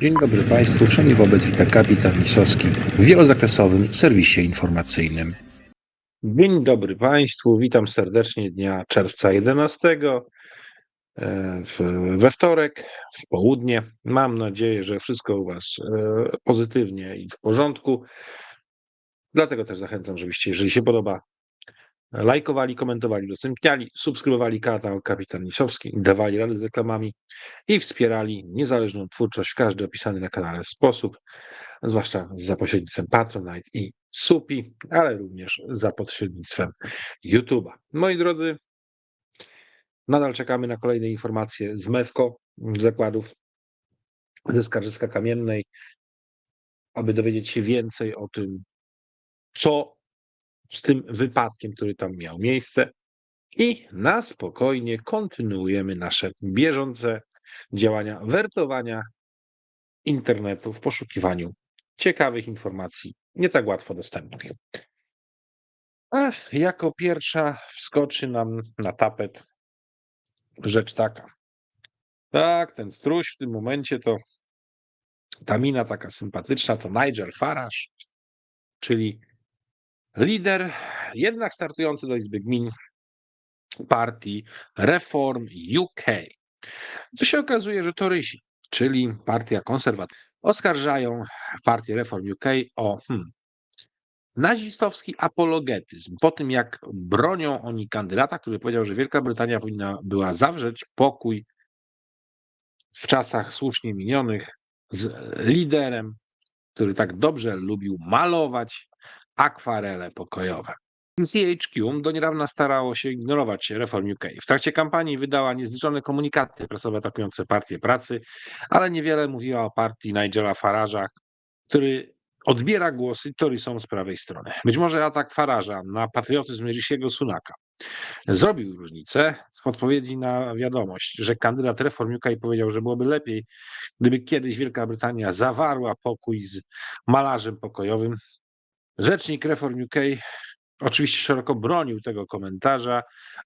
Dzień dobry Państwu, wszędzie wobec wita kapitan w wielozakresowym serwisie informacyjnym. Dzień dobry Państwu, witam serdecznie dnia czerwca 11 e, we wtorek, w południe. Mam nadzieję, że wszystko u Was e, pozytywnie i w porządku. Dlatego też zachęcam, żebyście, jeżeli się podoba, lajkowali, komentowali, udostępniali, subskrybowali kanał Kapitan Lisowski, dawali rady z reklamami i wspierali niezależną twórczość w każdy opisany na kanale sposób, zwłaszcza za pośrednictwem Patronite i Supi, ale również za pośrednictwem YouTube'a. Moi drodzy, nadal czekamy na kolejne informacje z MESCO, z zakładów ze Skarżyska Kamiennej, aby dowiedzieć się więcej o tym, co z tym wypadkiem, który tam miał miejsce. I na spokojnie kontynuujemy nasze bieżące działania wertowania internetu w poszukiwaniu ciekawych informacji, nie tak łatwo dostępnych. A jako pierwsza wskoczy nam na tapet rzecz taka. Tak, ten struś w tym momencie to ta mina taka sympatyczna to Nigel Farage, czyli lider, jednak startujący do Izby Gmin partii Reform UK. To się okazuje, że to Rysi, czyli partia konserwatywna, oskarżają partię Reform UK o hmm, nazistowski apologetyzm. Po tym, jak bronią oni kandydata, który powiedział, że Wielka Brytania powinna była zawrzeć pokój w czasach słusznie minionych z liderem, który tak dobrze lubił malować akwarele pokojowe. CHQ do niedawna starało się ignorować Reform UK. W trakcie kampanii wydała niezliczone komunikaty prasowe atakujące partię pracy, ale niewiele mówiła o partii Nigela Farage'a, który odbiera głosy, są z prawej strony. Być może atak Farage'a na patriotyzm Rishiego Sunaka zrobił różnicę w odpowiedzi na wiadomość, że kandydat Reform UK powiedział, że byłoby lepiej, gdyby kiedyś Wielka Brytania zawarła pokój z malarzem pokojowym. Rzecznik Reform UK oczywiście szeroko bronił tego komentarza,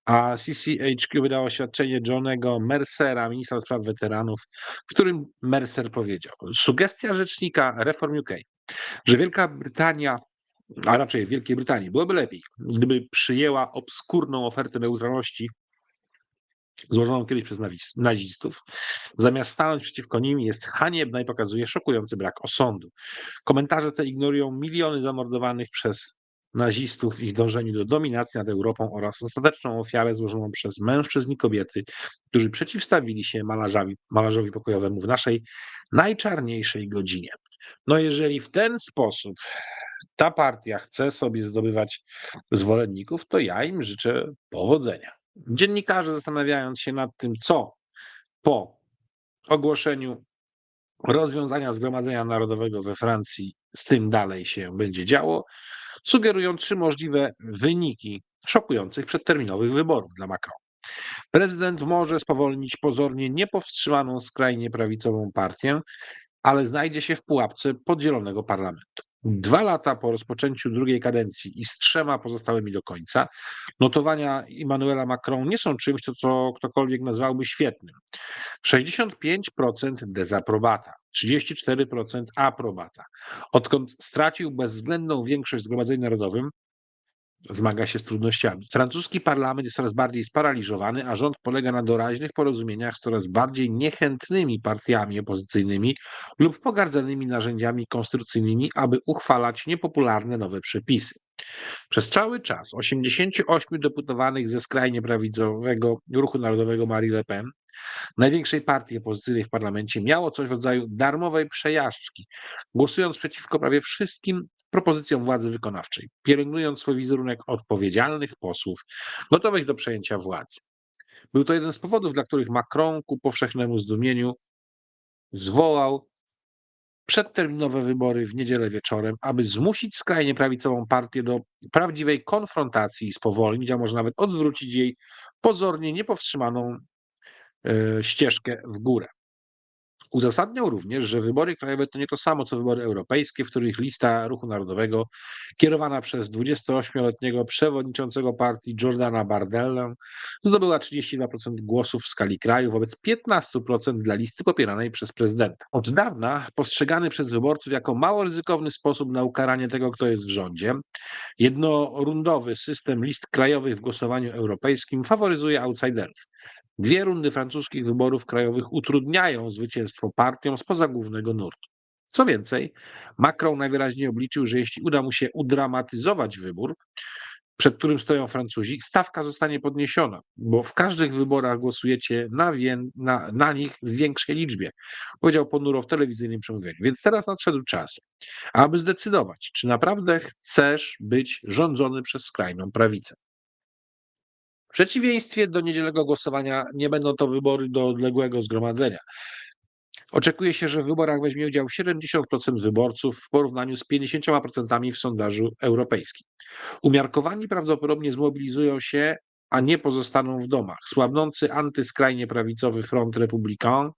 a CCHQ wydało oświadczenie Johnego Mercera, ministra spraw weteranów, w którym Mercer powiedział: Sugestia rzecznika Reform UK, że Wielka Brytania, a raczej Wielkiej Brytanii, byłoby lepiej, gdyby przyjęła obskurną ofertę neutralności złożoną kiedyś przez nazistów, zamiast stanąć przeciwko nim, jest haniebna i pokazuje szokujący brak osądu. Komentarze te ignorują miliony zamordowanych przez nazistów w ich dążeniu do dominacji nad Europą oraz ostateczną ofiarę złożoną przez mężczyzn i kobiety, którzy przeciwstawili się malarzowi, malarzowi pokojowemu w naszej najczarniejszej godzinie. No jeżeli w ten sposób ta partia chce sobie zdobywać zwolenników, to ja im życzę powodzenia. Dziennikarze zastanawiając się nad tym, co po ogłoszeniu rozwiązania Zgromadzenia Narodowego we Francji z tym dalej się będzie działo, sugerują trzy możliwe wyniki szokujących przedterminowych wyborów dla Macron. Prezydent może spowolnić pozornie niepowstrzymaną skrajnie prawicową partię, ale znajdzie się w pułapce podzielonego parlamentu. Dwa lata po rozpoczęciu drugiej kadencji i z trzema pozostałymi do końca, notowania Emmanuela Macron nie są czymś, co, co ktokolwiek nazwałby świetnym. 65% dezaprobata, 34% aprobata. Odkąd stracił bezwzględną większość w Zgromadzeniu Narodowym, zmaga się z trudnościami. Francuski parlament jest coraz bardziej sparaliżowany, a rząd polega na doraźnych porozumieniach z coraz bardziej niechętnymi partiami opozycyjnymi lub pogardzanymi narzędziami konstytucyjnymi, aby uchwalać niepopularne nowe przepisy. Przez cały czas 88 deputowanych ze skrajnie prawicowego Ruchu Narodowego Marie Le Pen, największej partii opozycyjnej w parlamencie, miało coś w rodzaju darmowej przejażdżki, głosując przeciwko prawie wszystkim propozycjom władzy wykonawczej, pielęgnując swój wizerunek odpowiedzialnych posłów gotowych do przejęcia władzy. Był to jeden z powodów, dla których Macron ku powszechnemu zdumieniu zwołał przedterminowe wybory w niedzielę wieczorem, aby zmusić skrajnie prawicową partię do prawdziwej konfrontacji i spowolnić, a może nawet odwrócić jej pozornie niepowstrzymaną e, ścieżkę w górę. Uzasadniał również, że wybory krajowe to nie to samo co wybory europejskie, w których lista Ruchu Narodowego, kierowana przez 28-letniego przewodniczącego partii Jordana Bardellę, zdobyła 32% głosów w skali kraju wobec 15% dla listy popieranej przez prezydenta. Od dawna postrzegany przez wyborców jako mało ryzykowny sposób na ukaranie tego, kto jest w rządzie, jednorundowy system list krajowych w głosowaniu europejskim faworyzuje outsiderów. Dwie rundy francuskich wyborów krajowych utrudniają zwycięstwo partiom spoza głównego nurtu. Co więcej, Macron najwyraźniej obliczył, że jeśli uda mu się udramatyzować wybór, przed którym stoją Francuzi, stawka zostanie podniesiona, bo w każdych wyborach głosujecie na, wię- na, na nich w większej liczbie, powiedział ponuro w telewizyjnym przemówieniu. Więc teraz nadszedł czas, aby zdecydować, czy naprawdę chcesz być rządzony przez skrajną prawicę. W przeciwieństwie do niedzielnego głosowania nie będą to wybory do odległego zgromadzenia. Oczekuje się, że w wyborach weźmie udział 70% wyborców w porównaniu z 50% w sondażu europejskim. Umiarkowani prawdopodobnie zmobilizują się, a nie pozostaną w domach. Słabnący antyskrajnie prawicowy front Republican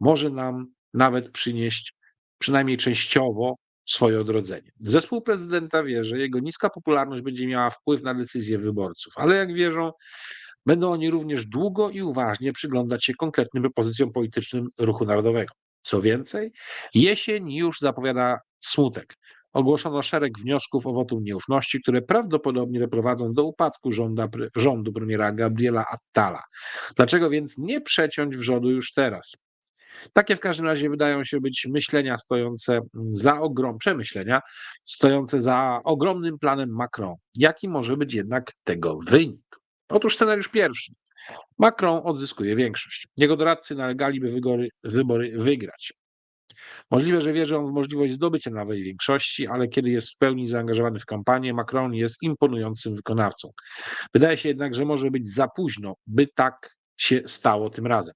może nam nawet przynieść przynajmniej częściowo swoje odrodzenie. Zespół prezydenta wie, że jego niska popularność będzie miała wpływ na decyzje wyborców, ale jak wierzą, będą oni również długo i uważnie przyglądać się konkretnym propozycjom politycznym ruchu narodowego. Co więcej, jesień już zapowiada smutek. Ogłoszono szereg wniosków o wotum nieufności, które prawdopodobnie doprowadzą do upadku rządu premiera Gabriela Attala. Dlaczego więc nie przeciąć wrzodu już teraz? Takie w każdym razie wydają się być myślenia stojące za ogrom, przemyślenia stojące za ogromnym planem Macron. Jaki może być jednak tego wynik? Otóż scenariusz pierwszy. Macron odzyskuje większość. Jego doradcy nalegaliby wybory, wybory wygrać. Możliwe, że wierzy on w możliwość zdobycia nowej większości, ale kiedy jest w pełni zaangażowany w kampanię, Macron jest imponującym wykonawcą. Wydaje się jednak, że może być za późno, by tak się stało tym razem.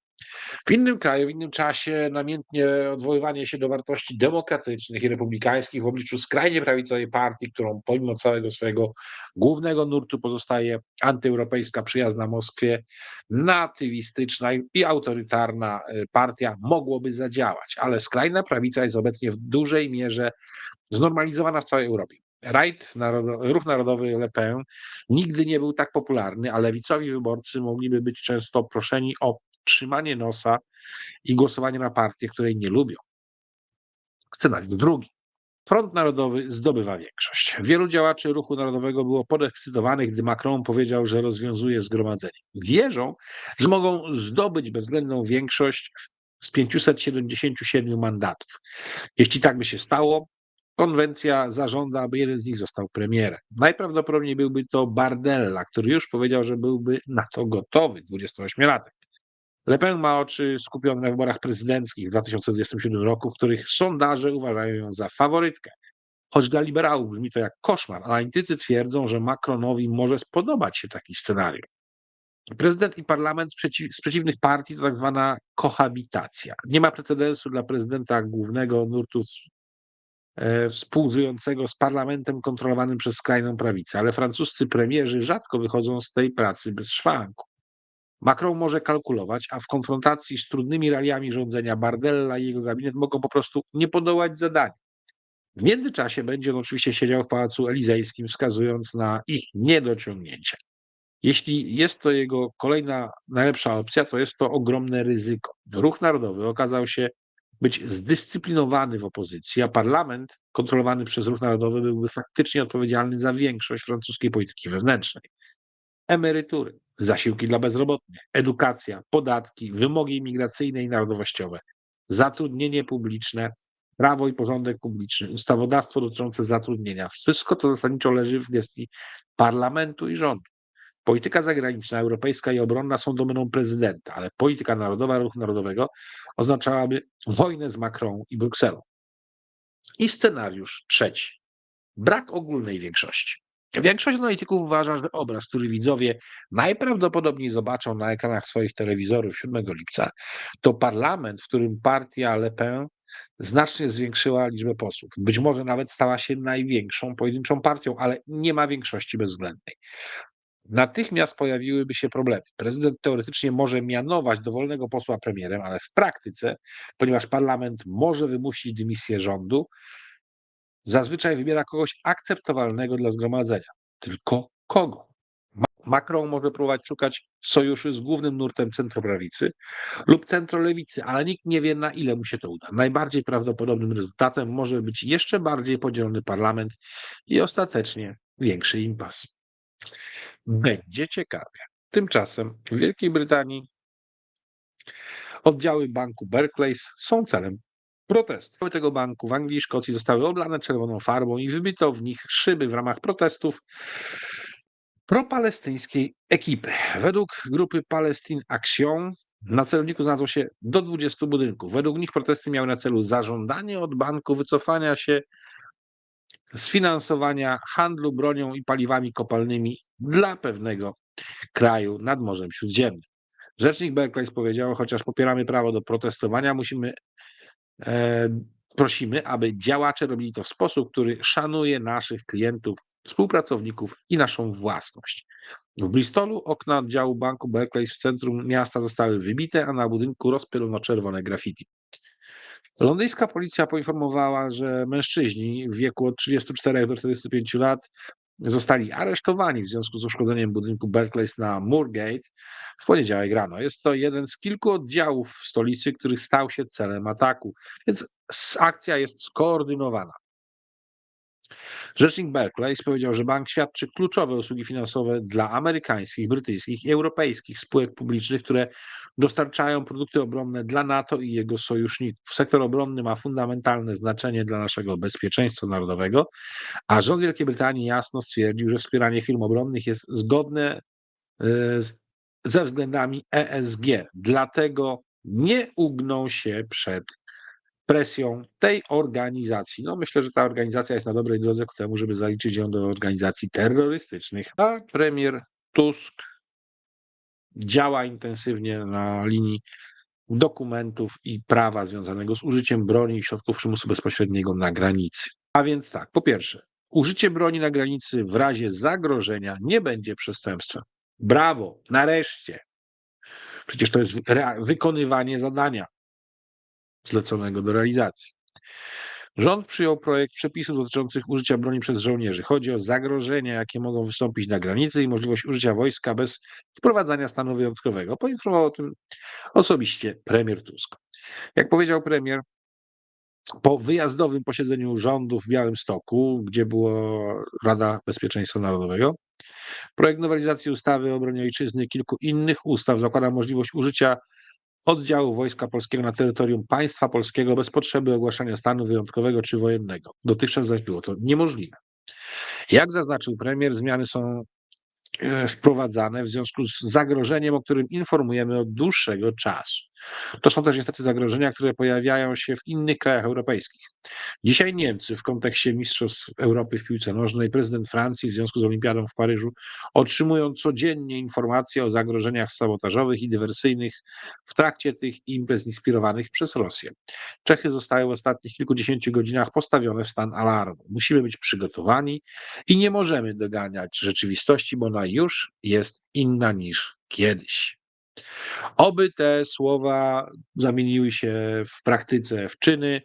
W innym kraju, w innym czasie namiętnie odwoływanie się do wartości demokratycznych i republikańskich w obliczu skrajnie prawicowej partii, którą pomimo całego swojego głównego nurtu pozostaje antyeuropejska, przyjazna Moskwie, natywistyczna i autorytarna e, partia mogłoby zadziałać, ale skrajna prawica jest obecnie w dużej mierze znormalizowana w całej Europie. Rajd, ruch narodowy Le Pen nigdy nie był tak popularny, a lewicowi wyborcy mogliby być często proszeni o trzymanie nosa i głosowanie na partię, której nie lubią. Scenariusz drugi. Front Narodowy zdobywa większość. Wielu działaczy ruchu narodowego było podekscytowanych, gdy Macron powiedział, że rozwiązuje zgromadzenie. Wierzą, że mogą zdobyć bezwzględną większość z 577 mandatów. Jeśli tak by się stało, konwencja zażąda, aby jeden z nich został premierem. Najprawdopodobniej byłby to Bardella, który już powiedział, że byłby na to gotowy, 28-latek. Le Pen ma oczy skupione na wyborach prezydenckich w 2027 roku, w których sondaże uważają ją za faworytkę. Choć dla liberałów brzmi to jak koszmar, analitycy twierdzą, że Macronowi może spodobać się taki scenariusz. Prezydent i parlament z, przeciw, z przeciwnych partii to tak zwana kohabitacja. Nie ma precedensu dla prezydenta głównego nurtu e, współżyjącego z parlamentem kontrolowanym przez skrajną prawicę, ale francuscy premierzy rzadko wychodzą z tej pracy bez szwanku. Macron może kalkulować, a w konfrontacji z trudnymi realiami rządzenia Bardella i jego gabinet mogą po prostu nie podołać zadaniu. W międzyczasie będzie on oczywiście siedział w Pałacu Elizejskim, wskazując na ich niedociągnięcia. Jeśli jest to jego kolejna najlepsza opcja, to jest to ogromne ryzyko. Ruch Narodowy okazał się być zdyscyplinowany w opozycji, a parlament kontrolowany przez Ruch Narodowy byłby faktycznie odpowiedzialny za większość francuskiej polityki wewnętrznej emerytury, zasiłki dla bezrobotnych, edukacja, podatki, wymogi imigracyjne i narodowościowe, zatrudnienie publiczne, prawo i porządek publiczny, ustawodawstwo dotyczące zatrudnienia. Wszystko to zasadniczo leży w gestii parlamentu i rządu. Polityka zagraniczna, europejska i obronna są domeną prezydenta, ale polityka narodowa, ruchu narodowego oznaczałaby wojnę z Macron i Brukselą. I scenariusz trzeci. Brak ogólnej większości. Większość analityków uważa, że obraz, który widzowie najprawdopodobniej zobaczą na ekranach swoich telewizorów 7 lipca, to parlament, w którym partia Le Pen znacznie zwiększyła liczbę posłów. Być może nawet stała się największą pojedynczą partią, ale nie ma większości bezwzględnej. natychmiast pojawiłyby się problemy. Prezydent teoretycznie może mianować dowolnego posła premierem, ale w praktyce, ponieważ parlament może wymusić dymisję rządu, zazwyczaj wybiera kogoś akceptowalnego dla zgromadzenia. Tylko kogo? Ma- Macron może próbować szukać sojuszy z głównym nurtem centroprawicy lub centrolewicy, ale nikt nie wie, na ile mu się to uda. Najbardziej prawdopodobnym rezultatem może być jeszcze bardziej podzielony parlament i ostatecznie większy impas. Będzie ciekawie. Tymczasem w Wielkiej Brytanii oddziały banku Barclays są celem Oddziały tego banku w Anglii i Szkocji zostały oblane czerwoną farbą i wybito w nich szyby w ramach protestów propalestyńskiej ekipy. Według grupy Palestine Action na celowniku znalazło się do 20 budynków. Według nich protesty miały na celu zażądanie od banku wycofania się z finansowania handlu bronią i paliwami kopalnymi dla pewnego kraju nad Morzem Śródziemnym. Rzecznik Barclays powiedział, chociaż popieramy prawo do protestowania, musimy prosimy, aby działacze robili to w sposób, który szanuje naszych klientów, współpracowników i naszą własność. W Bristolu okna oddziału banku Barclays w centrum miasta zostały wybite, a na budynku rozpylono czerwone graffiti. Londyńska policja poinformowała, że mężczyźni w wieku od 34 do 45 lat zostali aresztowani w związku z uszkodzeniem budynku Barclays na Moorgate w poniedziałek rano. Jest to jeden z kilku oddziałów w stolicy, który stał się celem ataku, więc akcja jest skoordynowana. Rzecznik Barclays powiedział, że bank świadczy kluczowe usługi finansowe dla amerykańskich, brytyjskich i europejskich spółek publicznych, które dostarczają produkty obronne dla NATO i jego sojuszników. Sektor obronny ma fundamentalne znaczenie dla naszego bezpieczeństwa narodowego, a rząd Wielkiej Brytanii jasno stwierdził, że wspieranie firm obronnych jest zgodne e, z, ze względami ESG. Dlatego nie ugną się przed presją tej organizacji. No myślę, że ta organizacja jest na dobrej drodze ku temu, żeby zaliczyć ją do organizacji terrorystycznych. A premier Tusk działa intensywnie na linii dokumentów i prawa związanego z użyciem broni i środków przymusu bezpośredniego na granicy. A więc tak, po pierwsze, użycie broni na granicy w razie zagrożenia nie będzie przestępstwem. Brawo, nareszcie. Przecież to jest wykonywanie zadania zleconego do realizacji. Rząd przyjął projekt przepisów dotyczących użycia broni przez żołnierzy. Chodzi o zagrożenia, jakie mogą wystąpić na granicy i możliwość użycia wojska bez wprowadzania stanu wyjątkowego. Poinformował o tym osobiście premier Tusk. Jak powiedział premier, po wyjazdowym posiedzeniu rządu w Białymstoku, gdzie była Rada Bezpieczeństwa Narodowego, projekt nowelizacji ustawy o obronie ojczyzny i kilku innych ustaw zakłada możliwość użycia oddziału Wojska Polskiego na terytorium państwa polskiego bez potrzeby ogłaszania stanu wyjątkowego czy wojennego. Dotychczas zaś było to niemożliwe. Jak zaznaczył premier, zmiany są e, wprowadzane w związku z zagrożeniem, o którym informujemy od dłuższego czasu. To są też niestety zagrożenia, które pojawiają się w innych krajach europejskich. Dzisiaj Niemcy w kontekście Mistrzostw Europy w piłce nożnej, prezydent Francji w związku z Olimpiadą w Paryżu otrzymują codziennie informacje o zagrożeniach sabotażowych i dywersyjnych w trakcie tych imprez inspirowanych przez Rosję. Czechy zostały w ostatnich kilkudziesięciu godzinach postawione w stan alarmu. Musimy być przygotowani i nie możemy doganiać rzeczywistości, bo ona już jest inna niż kiedyś. Oby te słowa zamieniły się w praktyce w czyny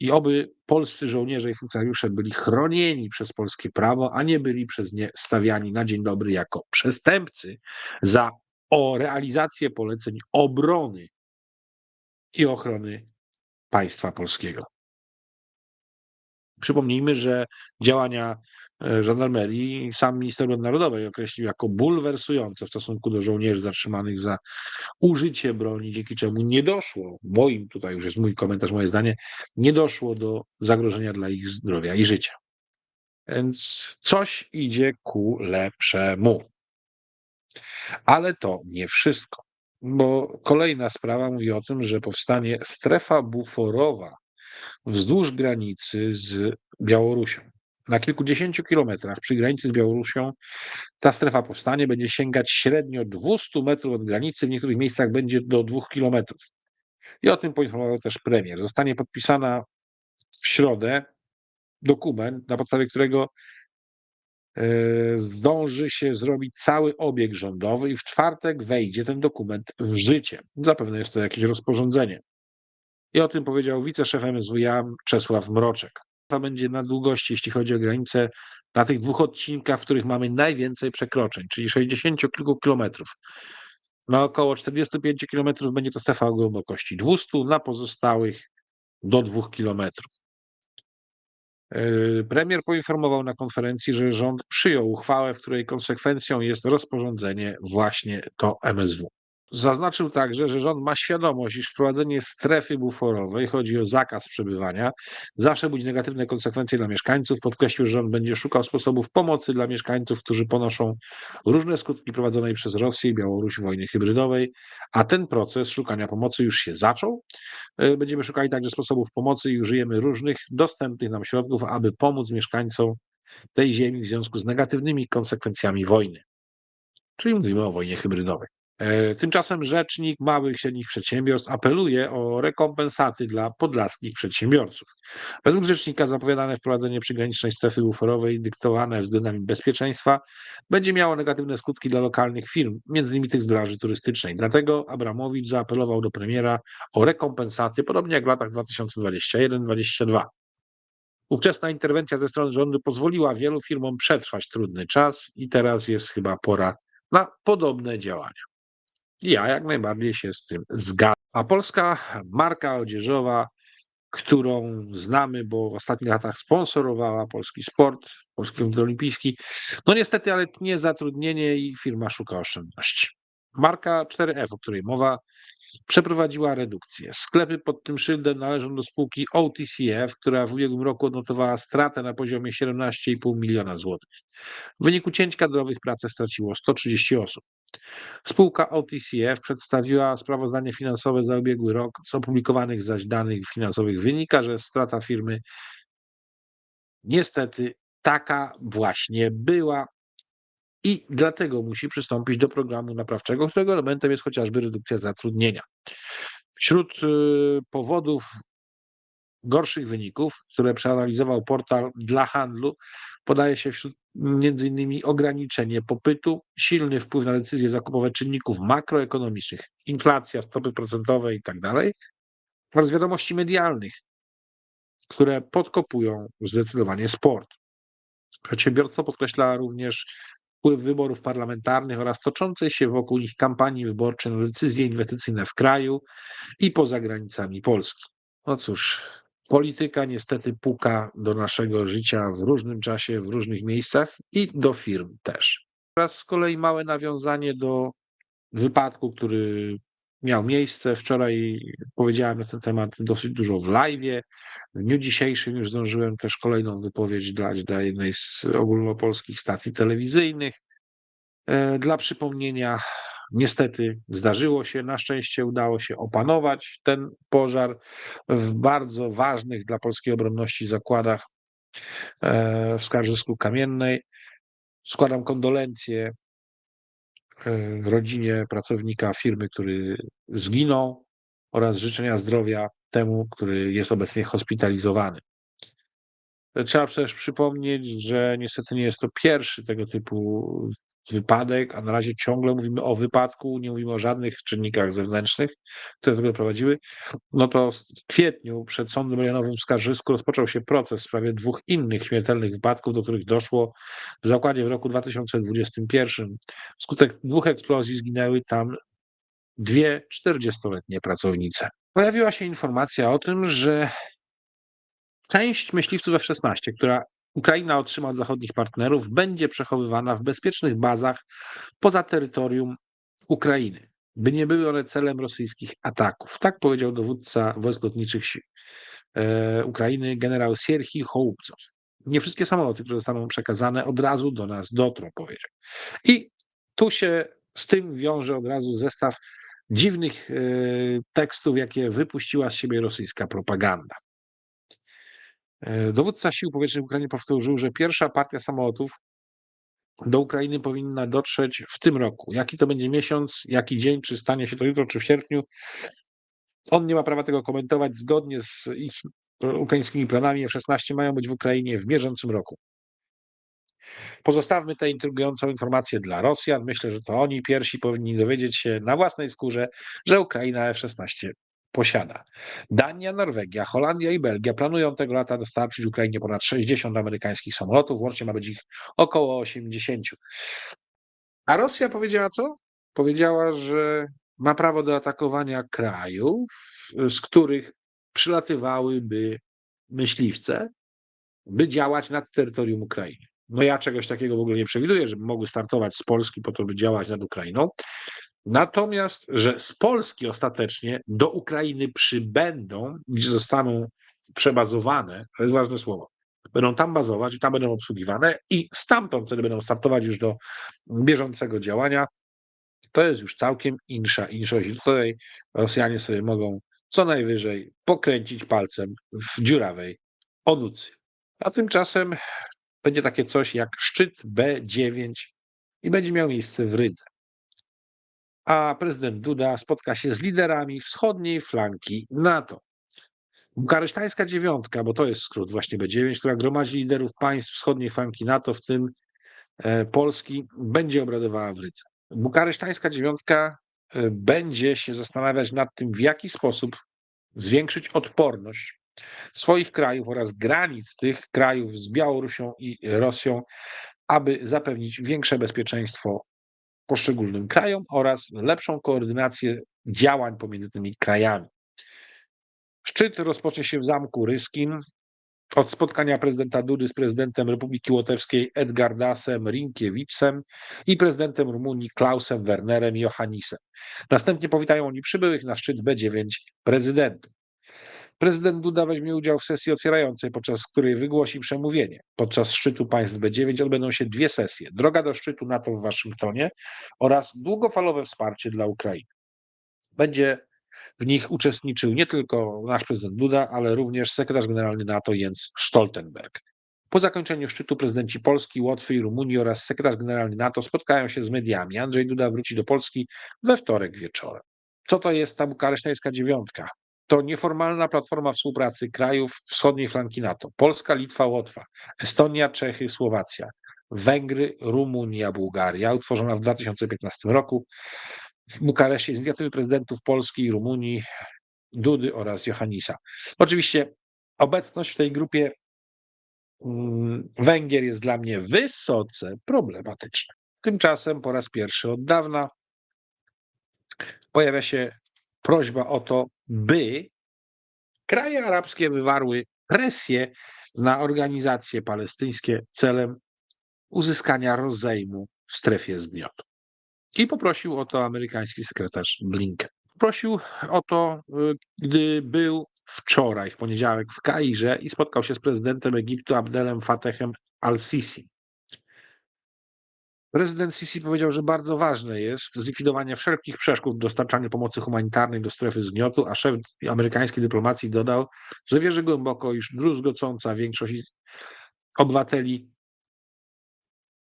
i oby polscy żołnierze i funkcjonariusze byli chronieni przez polskie prawo, a nie byli przez nie stawiani na dzień dobry jako przestępcy za o realizację poleceń obrony i ochrony państwa polskiego. Przypomnijmy, że działania żandarmerii sam minister narodowej określił jako bulwersujące w stosunku do żołnierzy zatrzymanych za użycie broni, dzięki czemu nie doszło, moim tutaj już jest mój komentarz, moje zdanie, nie doszło do zagrożenia dla ich zdrowia i życia. Więc coś idzie ku lepszemu. Ale to nie wszystko, bo kolejna sprawa mówi o tym, że powstanie strefa buforowa wzdłuż granicy z Białorusią. Na kilkudziesięciu kilometrach przy granicy z Białorusią ta strefa powstanie, będzie sięgać średnio 200 metrów od granicy, w niektórych miejscach będzie do 2 kilometrów. I o tym poinformował też premier. Zostanie podpisana w środę dokument, na podstawie którego zdąży się zrobić cały obieg rządowy i w czwartek wejdzie ten dokument w życie. Zapewne jest to jakieś rozporządzenie. I o tym powiedział wiceszef MSWiA Czesław Mroczek. Będzie na długości, jeśli chodzi o granice, na tych dwóch odcinkach, w których mamy najwięcej przekroczeń, czyli 60 kilku kilometrów. Na około 45 kilometrów będzie to strefa o głębokości 200, na pozostałych do 2 kilometrów. Yy, premier poinformował na konferencji, że rząd przyjął uchwałę, w której konsekwencją jest rozporządzenie właśnie to MSW. Zaznaczył także, że rząd ma świadomość, iż wprowadzenie strefy buforowej, chodzi o zakaz przebywania, zawsze budzi negatywne konsekwencje dla mieszkańców. Podkreślił, że rząd będzie szukał sposobów pomocy dla mieszkańców, którzy ponoszą różne skutki prowadzonej przez Rosję i Białoruś wojny hybrydowej, a ten proces szukania pomocy już się zaczął. E, będziemy szukali także sposobów pomocy i użyjemy różnych dostępnych nam środków, aby pomóc mieszkańcom tej ziemi w związku z negatywnymi konsekwencjami wojny. Czyli mówimy o wojnie hybrydowej. E, tymczasem rzecznik małych i średnich przedsiębiorstw apeluje o rekompensaty dla podlaskich przedsiębiorców. Według rzecznika zapowiadane wprowadzenie przygranicznej strefy buforowej dyktowane względami bezpieczeństwa będzie miało negatywne skutki dla lokalnych firm, m.in. tych z branży turystycznej. Dlatego Abramowicz zaapelował do premiera o rekompensaty, podobnie jak w latach 2021-2022. Ówczesna interwencja ze strony rządu pozwoliła wielu firmom przetrwać trudny czas i teraz jest chyba pora na podobne działania. Ja jak najbardziej się z tym zgadzam. A polska marka odzieżowa, którą znamy, bo w ostatnich latach sponsorowała polski sport, polski olimpijski, no niestety, ale nie zatrudnienie i firma szuka oszczędności. Marka 4F, o której mowa, przeprowadziła redukcję. Sklepy pod tym szyldem należą do spółki OTCF, która w ubiegłym roku odnotowała stratę na poziomie 17,5 miliona złotych. W wyniku cięć kadrowych pracę straciło 130 osób. Spółka OTCF przedstawiła sprawozdanie finansowe za ubiegły rok. Z opublikowanych zaś danych finansowych wynika, że strata firmy niestety taka właśnie była i dlatego musi przystąpić do programu naprawczego, którego elementem jest chociażby redukcja zatrudnienia. Wśród y, powodów gorszych wyników, które przeanalizował portal dla handlu, podaje się wśród innymi ograniczenie popytu, silny wpływ na decyzje zakupowe czynników makroekonomicznych, inflacja, stopy procentowe i tak oraz wiadomości medialnych, które podkopują zdecydowanie sport. Przedsiębiorca podkreśla również wpływ wyborów parlamentarnych oraz toczącej się wokół nich kampanii wyborczej na decyzje inwestycyjne w kraju i poza granicami Polski. No cóż, polityka niestety puka do naszego życia w różnym czasie, w różnych miejscach i do firm też. Teraz z kolei małe nawiązanie do wypadku, który miał miejsce. Wczoraj powiedziałem na ten temat dosyć dużo w live. W dniu dzisiejszym już zdążyłem też kolejną wypowiedź dać dla jednej z ogólnopolskich stacji telewizyjnych. E, dla przypomnienia, niestety zdarzyło się, na szczęście udało się opanować ten pożar w bardzo ważnych dla polskiej obronności zakładach e, w Skarżysku Kamiennej. Składam kondolencje rodzinie pracownika firmy, który zginął oraz życzenia zdrowia temu, który jest obecnie hospitalizowany. Trzeba przecież przypomnieć, że niestety nie jest to pierwszy tego typu wypadek, a na razie ciągle mówimy o wypadku, nie mówimy o żadnych czynnikach zewnętrznych, które do tego prowadziły, no to w kwietniu przed Sądem Rejonowym w Skarżysku rozpoczął się proces w sprawie dwóch innych śmiertelnych wypadków, do których doszło w zakładzie w roku 2021. Wskutek dwóch eksplozji zginęły tam dwie 40-letnie pracownice. Pojawiła się informacja o tym, że część myśliwców F-16, która Ukraina otrzyma od zachodnich partnerów, będzie przechowywana w bezpiecznych bazach poza terytorium Ukrainy, by nie były one celem rosyjskich ataków. Tak powiedział dowódca wojsk lotniczych e, Ukrainy generał Sierhii Hołubcow. Nie wszystkie samoloty, które zostaną przekazane, od razu do nas dotrą, powiedział. I tu się z tym wiąże od razu zestaw dziwnych e, tekstów, jakie wypuściła z siebie rosyjska propaganda. E, dowódca sił powietrznych Ukrainy powtórzył, że pierwsza partia samolotów do Ukrainy powinna dotrzeć w tym roku. Jaki to będzie miesiąc, jaki dzień, czy stanie się to jutro, czy w sierpniu, on nie ma prawa tego komentować. Zgodnie z ich ukraińskimi planami F-16 mają być w Ukrainie w bieżącym roku. Pozostawmy tę intrygującą informację dla Rosjan. Myślę, że to oni pierwsi powinni dowiedzieć się na własnej skórze, że Ukraina F-16 posiada. Dania, Norwegia, Holandia i Belgia planują tego lata dostarczyć Ukrainie ponad 60 amerykańskich samolotów, łącznie ma być ich około 80. A Rosja powiedziała co? Powiedziała, że ma prawo do atakowania krajów, z których przylatywałyby myśliwce, by działać nad terytorium Ukrainy. No ja czegoś takiego w ogóle nie przewiduję, żeby mogły startować z Polski po to, by działać nad Ukrainą. Natomiast, że z Polski ostatecznie do Ukrainy przybędą, gdzie zostaną przebazowane, to jest ważne słowo, będą tam bazować i tam będą obsługiwane i stamtąd wtedy będą startować już do bieżącego działania, to jest już całkiem insza inszość. Tutaj Rosjanie sobie mogą co najwyżej pokręcić palcem w dziurawej onucy. A tymczasem będzie takie coś jak szczyt B9 i będzie miał miejsce w Rydze. A prezydent Duda spotka się z liderami wschodniej flanki NATO. Bukaresztańska dziewiątka, bo to jest skrót właśnie B9, która gromadzi liderów państw wschodniej flanki NATO, w tym e, Polski, będzie obradowała w Rydze. Bukaresztańska dziewiątka e, będzie się zastanawiać nad tym, w jaki sposób zwiększyć odporność swoich krajów oraz granic tych krajów z Białorusią i Rosją, aby zapewnić większe bezpieczeństwo poszczególnym krajom oraz lepszą koordynację działań pomiędzy tymi krajami. Szczyt rozpocznie się w Zamku Ryskim od spotkania prezydenta Dudy z prezydentem Republiki Łotewskiej Edgardasem Rinkiewiczem i prezydentem Rumunii Klausem Wernerem Johannisem. Następnie powitają oni przybyłych na szczyt B9 prezydentów. Prezydent Duda weźmie udział w sesji otwierającej, podczas której wygłosi przemówienie. Podczas szczytu państw B9 odbędą się dwie sesje: droga do szczytu NATO w Waszyngtonie oraz długofalowe wsparcie dla Ukrainy. Będzie w nich uczestniczył nie tylko nasz prezydent Duda, ale również sekretarz generalny NATO Jens Stoltenberg. Po zakończeniu szczytu prezydenci Polski, Łotwy i Rumunii oraz sekretarz generalny NATO spotkają się z mediami. Andrzej Duda wróci do Polski we wtorek wieczorem. Co to jest ta bukaresztańska dziewiątka? To nieformalna platforma współpracy krajów wschodniej flanki NATO. Polska, Litwa, Łotwa, Estonia, Czechy, Słowacja, Węgry, Rumunia, Bułgaria, utworzona w 2015 roku w Bukareszcie z inicjatywy prezydentów Polski i Rumunii, Dudy oraz Johannisa. Oczywiście obecność w tej grupie mm, Węgier jest dla mnie wysoce problematyczna. Tymczasem po raz pierwszy od dawna pojawia się prośba o to, by kraje arabskie wywarły presję na organizacje palestyńskie celem uzyskania rozejmu w strefie zgniotu. I poprosił o to amerykański sekretarz Blinken. Prosił o to, y, gdy był wczoraj, w poniedziałek w Kairze i spotkał się z prezydentem Egiptu Abdelem Fatehem al-Sisi. Prezydent Sisi powiedział, że bardzo ważne jest zlikwidowanie wszelkich przeszkód w dostarczaniu pomocy humanitarnej do strefy zgniotu, a szef amerykańskiej dyplomacji dodał, że wierzy głęboko, iż druzgocąca większość obywateli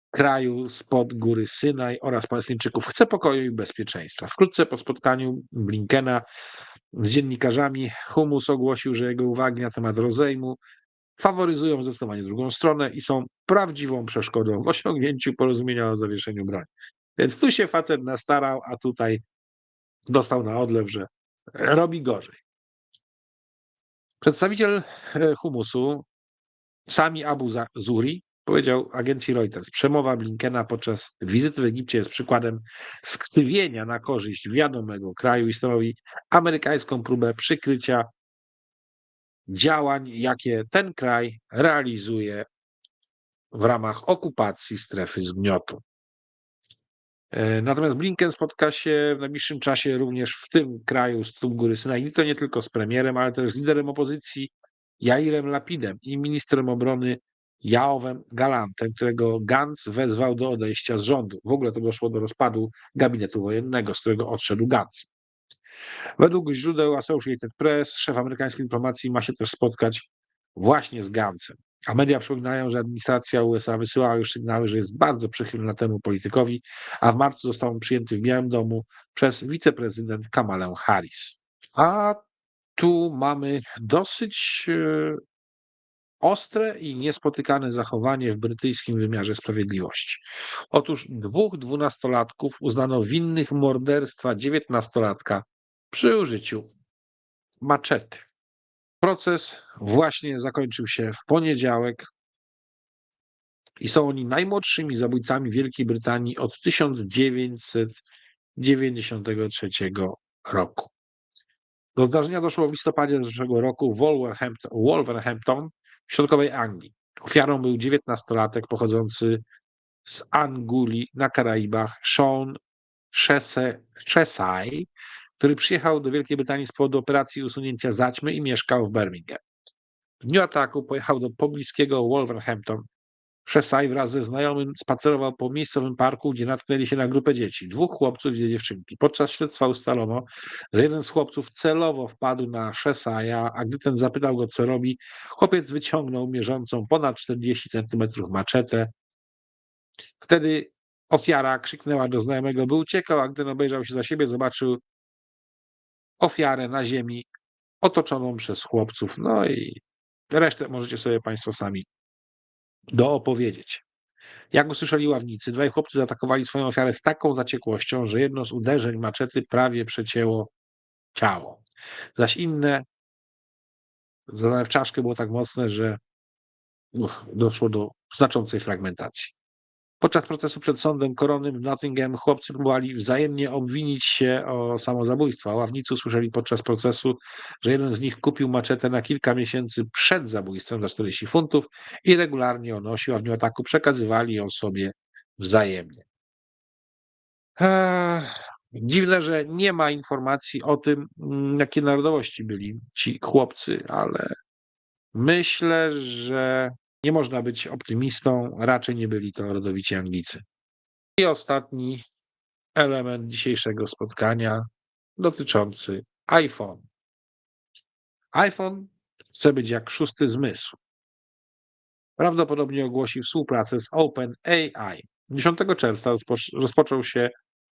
kraju spod góry Synaj oraz Palestyńczyków chce pokoju i bezpieczeństwa. Wkrótce po spotkaniu Blinkena z dziennikarzami Humus ogłosił, że jego uwagi na temat rozejmu faworyzują zdecydowanie drugą stronę i są prawdziwą przeszkodą w osiągnięciu porozumienia o zawieszeniu broni. Więc tu się facet nastarał, a tutaj dostał na odlew, że robi gorzej. Przedstawiciel e, humusu, Sami Abu Zuri, powiedział agencji Reuters. Przemowa Blinkena podczas wizyty w Egipcie jest przykładem skrzywienia na korzyść wiadomego kraju i stanowi amerykańską próbę przykrycia działań, jakie ten kraj realizuje w ramach okupacji strefy zgniotu. E, natomiast Blinken spotka się w najbliższym czasie również w tym kraju, z Góry Synaj, i to nie tylko z premierem, ale też z liderem opozycji Jairem Lapidem i ministrem obrony Jaowem Galantem, którego Gantz wezwał do odejścia z rządu. W ogóle to doszło do rozpadu gabinetu wojennego, z którego odszedł Gantz. Według źródeł Associated Press szef amerykańskiej dyplomacji ma się też spotkać właśnie z Gantzem. A media przypominają, że administracja USA wysyłała już sygnały, że jest bardzo przychylna temu politykowi, a w marcu został on przyjęty w Białym Domu przez wiceprezydent Kamalę Harris. A tu mamy dosyć e, ostre i niespotykane zachowanie w brytyjskim wymiarze sprawiedliwości. Otóż dwóch dwunastolatków uznano winnych morderstwa dziewiętnastolatka przy użyciu maczety. Proces właśnie zakończył się w poniedziałek i są oni najmłodszymi zabójcami Wielkiej Brytanii od 1993 roku. Do zdarzenia doszło w listopadzie zeszłego roku w Wolverhampton, Wolverhampton w środkowej Anglii. Ofiarą był 19-latek pochodzący z Anguli na Karaibach, Sean Chesai, który przyjechał do Wielkiej Brytanii z powodu operacji usunięcia zaćmy i mieszkał w Birmingham. W dniu ataku pojechał do pobliskiego Wolverhampton. Chesai wraz ze znajomym spacerował po miejscowym parku, gdzie natknęli się na grupę dzieci, dwóch chłopców i dwie dziewczynki. Podczas śledztwa ustalono, że jeden z chłopców celowo wpadł na Chesaja, a gdy ten zapytał go, co robi, chłopiec wyciągnął mierzącą ponad 40 cm maczetę. Wtedy ofiara krzyknęła do znajomego, by uciekał, a gdy obejrzał się za siebie, zobaczył ofiarę na ziemi, otoczoną przez chłopców. No i resztę możecie sobie Państwo sami doopowiedzieć. Jak usłyszeli ławnicy, dwaj chłopcy zaatakowali swoją ofiarę z taką zaciekłością, że jedno z uderzeń maczety prawie przecięło ciało. Zaś inne zadane czaszkę było tak mocne, że uff, doszło do znaczącej fragmentacji. Podczas procesu przed sądem koronnym w Nottingham chłopcy próbowali wzajemnie obwinić się o samozabójstwo. a Ławnicy usłyszeli podczas procesu, że jeden z nich kupił maczetę na kilka miesięcy przed zabójstwem za 40 funtów i regularnie ją a w dniu ataku przekazywali ją sobie wzajemnie. Eee, dziwne, że nie ma informacji o tym, mm, jakie narodowości byli ci chłopcy, ale myślę, że nie można być optymistą, raczej nie byli to rodowici Anglicy. I ostatni element dzisiejszego spotkania dotyczący iPhone. iPhone chce być jak szósty zmysł. Prawdopodobnie ogłosi współpracę z OpenAI. 10 czerwca rozpoczął się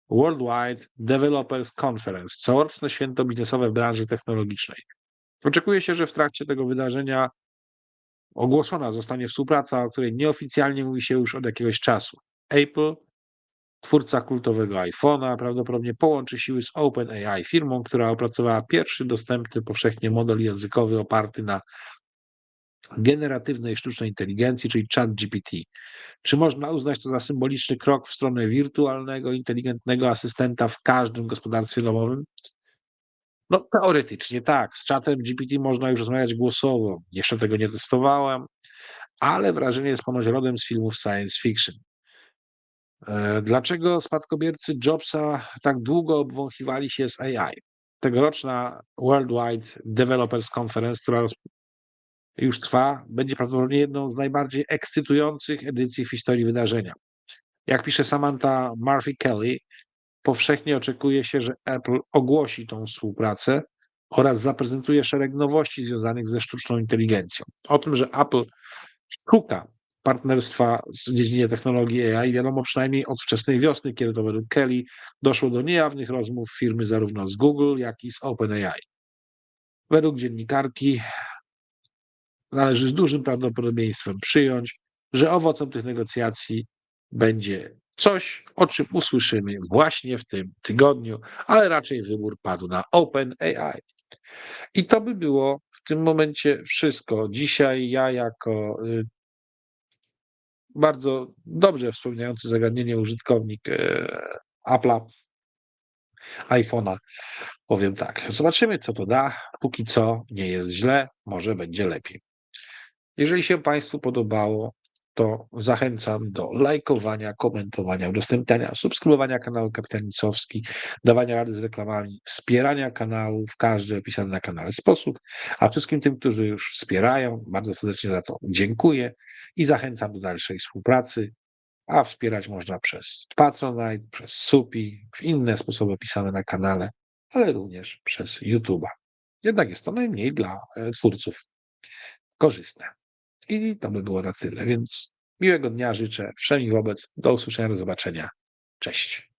Worldwide Developers Conference, coroczne święto biznesowe w branży technologicznej. Oczekuje się, że w trakcie tego wydarzenia ogłoszona zostanie współpraca, o której nieoficjalnie mówi się już od jakiegoś czasu. Apple, twórca kultowego iPhone'a, prawdopodobnie połączy siły z OpenAI, firmą, która opracowała pierwszy dostępny powszechnie model językowy oparty na generatywnej sztucznej inteligencji, czyli ChatGPT. Czy można uznać to za symboliczny krok w stronę wirtualnego, inteligentnego asystenta w każdym gospodarstwie domowym? No teoretycznie tak, z czatem GPT można już rozmawiać głosowo. Jeszcze tego nie testowałem, ale wrażenie jest ponoć rodem z filmów science fiction. E, dlaczego spadkobiercy Jobsa tak długo obwąchiwali się z AI? Tegoroczna Worldwide Developers Conference, która już trwa, będzie prawdopodobnie jedną z najbardziej ekscytujących edycji w historii wydarzenia. Jak pisze Samantha Murphy Kelly, powszechnie oczekuje się, że Apple ogłosi tą współpracę oraz zaprezentuje szereg nowości związanych ze sztuczną inteligencją. O tym, że Apple szuka partnerstwa w dziedzinie technologii AI wiadomo przynajmniej od wczesnej wiosny, kiedy to według Kelly doszło do niejawnych rozmów firmy zarówno z Google, jak i z OpenAI. Według dziennikarki należy z dużym prawdopodobieństwem przyjąć, że owocem tych negocjacji będzie Coś, o czym usłyszymy właśnie w tym tygodniu, ale raczej wybór padł na OpenAI. I to by było w tym momencie wszystko. Dzisiaj ja jako y, bardzo dobrze wspominający zagadnienie użytkownik y, Apple'a, iPhone'a, powiem tak. Zobaczymy, co to da. Póki co nie jest źle, może będzie lepiej. Jeżeli się Państwu podobało, to zachęcam do lajkowania, komentowania, udostępniania, subskrybowania kanału Kapitan Nicowski, dawania rady z reklamami, wspierania kanału w każdy opisany na kanale sposób. A wszystkim tym, którzy już wspierają, bardzo serdecznie za to dziękuję i zachęcam do dalszej współpracy. A wspierać można przez Patronite, przez Supi, w inne sposoby opisane na kanale, ale również przez YouTube'a. Jednak jest to najmniej dla e, twórców korzystne. I to by było na tyle, więc miłego dnia życzę wszemi wobec. Do usłyszenia, do zobaczenia. Cześć.